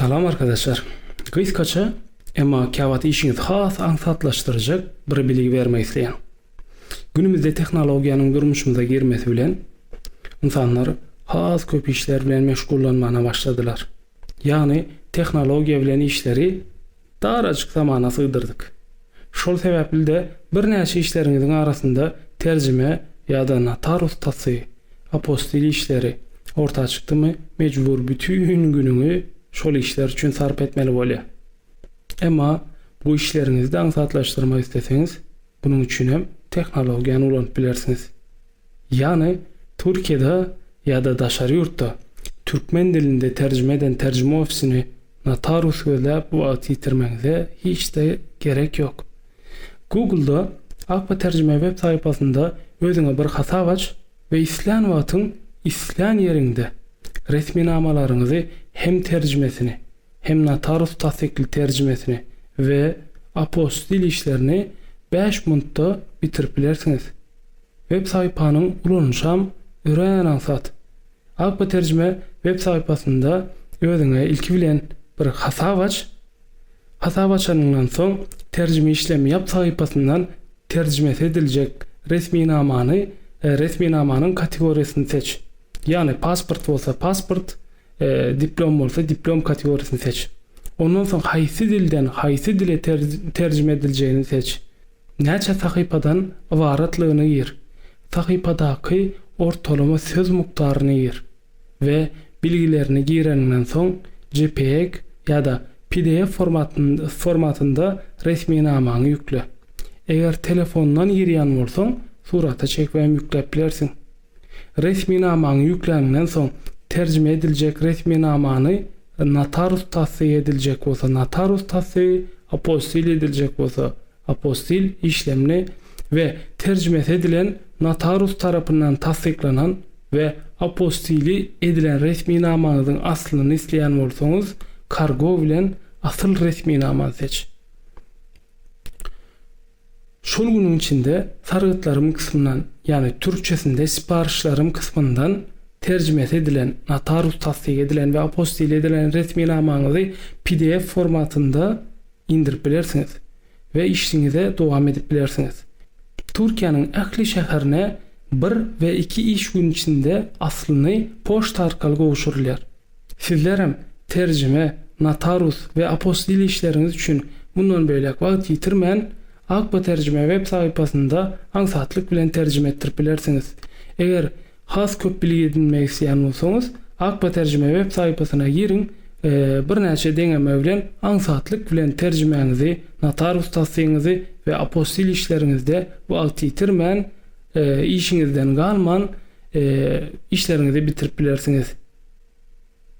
Salam arkadaşlar. Kıyskaça emma kavat işiniz has ansatlaştıracak bir bilgi vermek isteyen. Günümüzde teknologiyanın durmuşumuza girmesi bilen insanlar has köp işler bilen meşgullanmana başladılar. Yani teknologiya bilen işleri daracık zamana sığdırdık. Şol sebepli de bir näçe işleriňizin arasında terjime ýa-da notar ustasy, apostil işleri orta çykdymy, mecbur bütün günüňi şol işler üçin sarp etmeli bolýar. Emma bu işleriňizde ansatlaşdyrmak isteseňiz, bunuň üçin hem teknologiýany ulanyp bilersiňiz. Ýani Türkiýede ýa-da daşary ýurtda türkmen dilinde terjime eden terjime ofisini notarus gözläp wagt ýitirmeňize hiç de gerek ýok. Google'da Akba tercüme web sayfasında özüňe bir hasap aç ve islan wagtyň islan ýerinde resmi namalaryňyzy hem tercümesini hem notarus tasdikli tercümesini ve apostil işlerini 5 minutda bitirip bilersiňiz. Web sayfanyň ulanşam ören ansat. Akba tercüme web sayfasında özüňe ilki bilen bir hasap aç. Hasap açanından soň tercüme işlemi yap sayfasından tercüme edilecek resmi namany, e, resmi namanyň kategoriýasyny seç. Yani pasport bolsa pasport, e, diplom bolsa diplom kategoriýasyny seç. Ondan soň haýsy dilden haýsy dile ter- terjime ediljegini seç. Näçe sahypadan ibaratlygyny gir. Sahypadaky ortalama söz mukdaryny gir we bilgilerini girenden soň JPEG ýa-da PDF formatynda formatynda resmi namaňy ýükle. Eger telefondan girýän bolsaň, surata çek we ýükläp. Resmi namaňy ýüklänenden soň terjime ediljek resmi namany notarus tasdiq ediljek bolsa notarus tasdiq, apostil ediljek bolsa apostil işlemini ve tercüme edilen notarus tarapyndan tasdiklanan ve apostili edilen resmi namanyňyň aslyny isleýän bolsaňyz, kargo bilen asıl resmi namany seç. Şol günün içinde sargıtlarım kısmından yani Türkçesinde siparişlerim kısmından tercüme edilen, notarus tasdik edilen ve apostil edilen resmi namanyňyzy PDF formatında indirip bilersiňiz ve işinize dowam edip bilersiňiz. Türkiýanyň ähli şäherine bir ve iki iş gün içinde aslyny poşta arkaly gowşurlar. Sizlerem tercüme, notarus ve apostil işleriniz üçün bundan beýlek wagt ýitirmän Akba tercüme web sayfasında ansatlyk bilen tercüme ettirip bilersiňiz. Eger has köp bilgi edinmek isleýän bolsaňyz, Akba tercüme web sayfasyna girin, e, bir näçe deňeme bilen ansatlyk bilen tercümeňizi, notarus tasdigiňizi we apostil işleriňizde bu wagt ýitirmän e, işiňizden galman e, işlerinizi bitirip bilersiňiz.